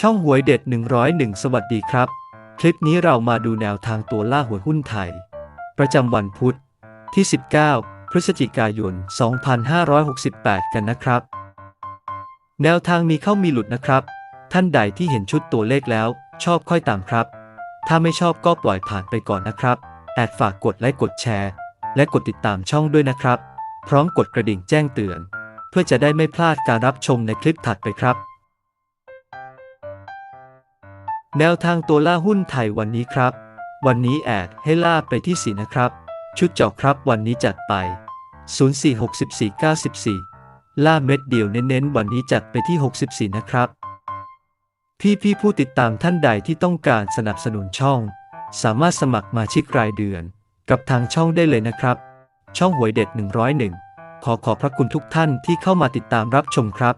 ช่องหวยเด็ด 101 สวัสดีครับ คลิปนี้เรามาดูแนวทางตัวล่าหวยหุ้นไทย ประจำวันพุธที่ 19 พฤศจิกายน 2568 กันนะครับ แนวทางมีเข้ามีหลุดนะครับ ท่านใดที่เห็นชุดตัวเลขแล้ว ชอบค่อยตามครับ ถ้าไม่ชอบก็ปล่อยผ่านไปก่อนนะครับแอดฝากกดไลค์กดแชร์ และกดติดตามช่องด้วยนะครับ พร้อมกดกระดิ่งแจ้งเตือน เพื่อจะได้ไม่พลาดการรับชมในคลิปถัดไปครับ แนวทางตัวล่าหุ้นไทยวันนี้ครับ วันนี้แอดให้ล่าไปที่สีนะครับ ชุดเจาะครับวันนี้จัดไป 046494ล่าเม็ดเดียวเน้นๆ วันนี้จัดไปที่ 64 นะครับพี่พี่ๆผู้ติดตามท่านใดที่ต้องการสนับสนุนช่อง สามารถสมัครมาชิกรายเดือน กับทางช่องได้เลยนะครับ ช่องหวยเด็ด 101 ขอขอบพระคุณทุกท่านที่เข้ามาติดตามรับชมครับ